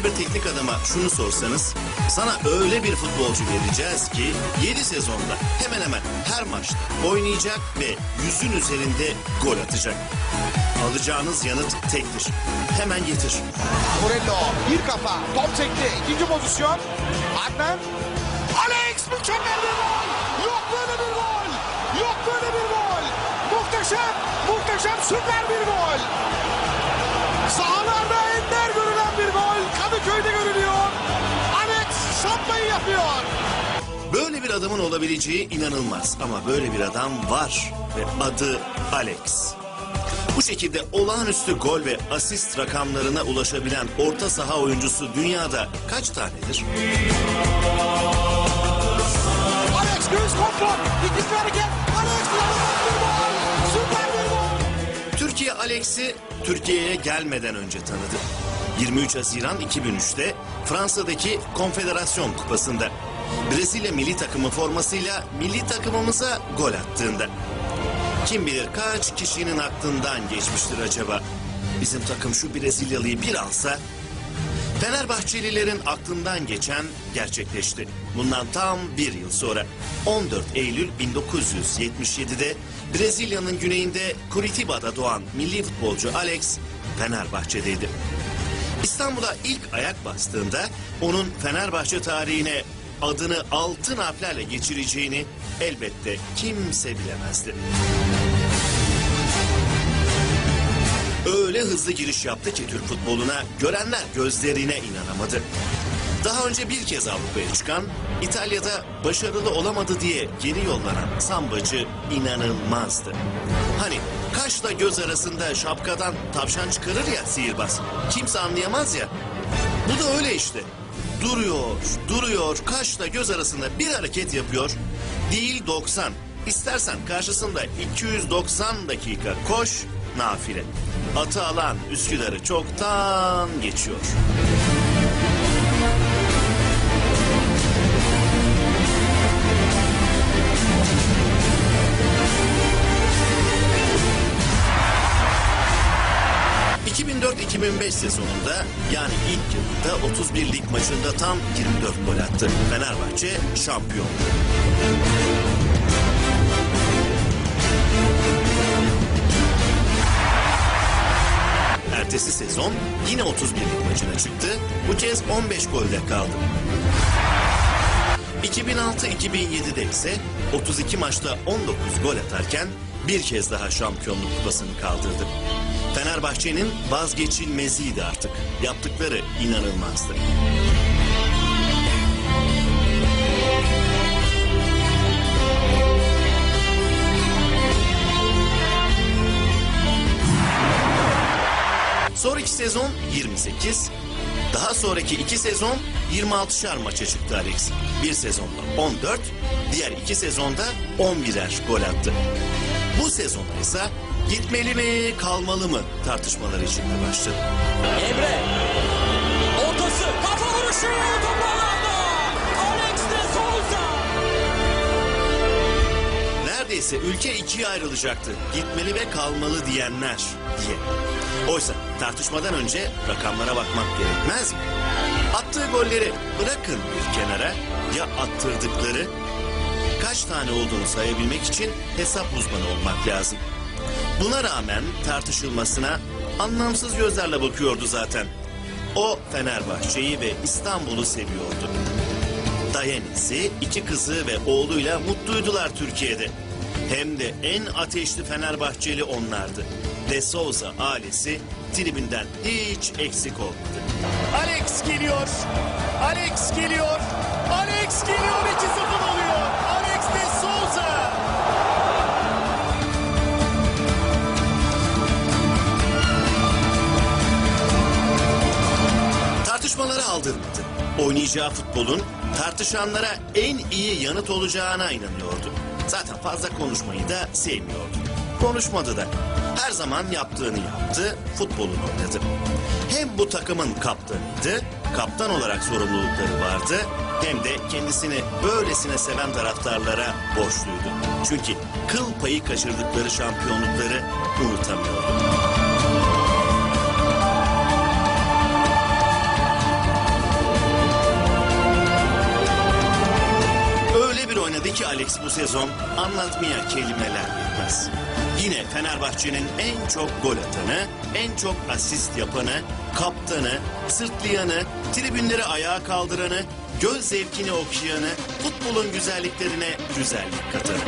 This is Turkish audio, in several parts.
Herhangi bir teknik adama şunu sorsanız sana öyle bir futbolcu vereceğiz ki 7 sezonda hemen hemen her maçta oynayacak ve yüzün üzerinde gol atacak. Alacağınız yanıt tektir. Hemen getir. Morello bir kafa top çekti. İkinci pozisyon. Adnan Alex mükemmel bir gol. Yok böyle bir gol. Yok böyle bir gol. Muhteşem muhteşem süper bir gol bir adamın olabileceği inanılmaz ama böyle bir adam var ve adı Alex. Bu şekilde olağanüstü gol ve asist rakamlarına ulaşabilen orta saha oyuncusu dünyada kaç tanedir? Alex göğüs kontrol ikinci hareket Alex süper bir gol Türkiye Alex'i Türkiye'ye gelmeden önce tanıdı. 23 Haziran 2003'te Fransa'daki Konfederasyon Kupası'nda Brezilya milli takımı formasıyla milli takımımıza gol attığında. Kim bilir kaç kişinin aklından geçmiştir acaba? Bizim takım şu Brezilyalıyı bir alsa Fenerbahçelilerin aklından geçen gerçekleşti. Bundan tam bir yıl sonra 14 Eylül 1977'de Brezilya'nın güneyinde Curitiba'da doğan milli futbolcu Alex Fenerbahçe'deydi. İstanbul'a ilk ayak bastığında onun Fenerbahçe tarihine adını altın harflerle geçireceğini elbette kimse bilemezdi. Öyle hızlı giriş yaptı ki Türk futboluna görenler gözlerine inanamadı. Daha önce bir kez Avrupa'ya çıkan, İtalya'da başarılı olamadı diye geri yollanan sambacı inanılmazdı. Hani kaşla göz arasında şapkadan tavşan çıkarır ya sihirbaz. Kimse anlayamaz ya. Bu da öyle işte. Duruyor, duruyor, kaşla göz arasında bir hareket yapıyor. Değil 90. İstersen karşısında 290 dakika koş, nafile. Atı alan Üsküdar'ı çoktan geçiyor. ...2004-2005 sezonunda yani ilk yılında 31 lig maçında tam 24 gol attı. Fenerbahçe şampiyon. Ertesi sezon yine 31 lig maçına çıktı. Bu kez 15 golde kaldı. 2006-2007'de ise 32 maçta 19 gol atarken bir kez daha şampiyonluk kupasını kaldırdı. Fenerbahçe'nin vazgeçilmeziydi artık. Yaptıkları inanılmazdı. Sonraki sezon 28, daha sonraki iki sezon 26'şar maça çıktı Alex. Bir sezonda 14, diğer iki sezonda 11'er gol attı. Bu sezon ise gitmeli mi kalmalı mı tartışmaları içinde başladı. Emre. Ortası. Kafa vuruşu. Top ağlarda. Alex de Souza. Neredeyse ülke ikiye ayrılacaktı. Gitmeli ve kalmalı diyenler diye. Oysa tartışmadan önce rakamlara bakmak gerekmez mi? Attığı golleri bırakın bir kenara ya attırdıkları kaç tane olduğunu sayabilmek için hesap uzmanı olmak lazım. Buna rağmen tartışılmasına anlamsız gözlerle bakıyordu zaten. O Fenerbahçe'yi ve İstanbul'u seviyordu. Dayanisi, iki kızı ve oğluyla mutluydular Türkiye'de. Hem de en ateşli Fenerbahçeli onlardı. De Souza ailesi tribünden hiç eksik olmadı. Alex geliyor. Alex geliyor. Alex geliyor. 2-0 aldırmadı. Oynayacağı futbolun tartışanlara en iyi yanıt olacağına inanıyordu. Zaten fazla konuşmayı da sevmiyordu. Konuşmadı da. Her zaman yaptığını yaptı, futbolunu oynadı. Hem bu takımın kaptanıydı, kaptan olarak sorumlulukları vardı, hem de kendisini böylesine seven taraftarlara borçluydu. Çünkü kıl payı kaçırdıkları şampiyonlukları unutamıyordu. Fenerbahçe'deki Alex bu sezon anlatmaya kelimeler yetmez. Yine Fenerbahçe'nin en çok gol atanı, en çok asist yapanı, kaptanı, sırtlayanı, tribünleri ayağa kaldıranı, göz zevkini okşayanı, futbolun güzelliklerine güzellik katanı.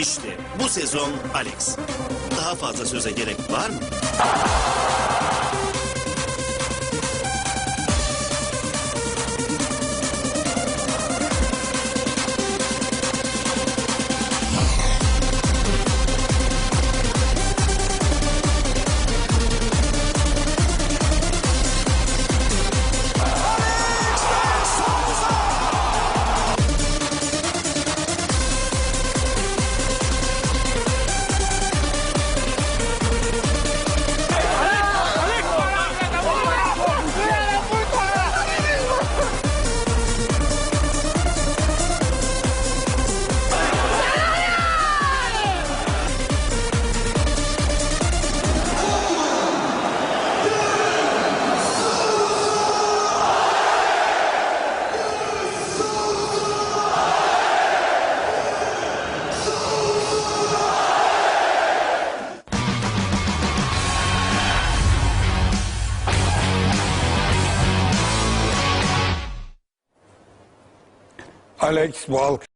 İşte bu sezon Alex. Daha fazla söze gerek var mı? Alex Walk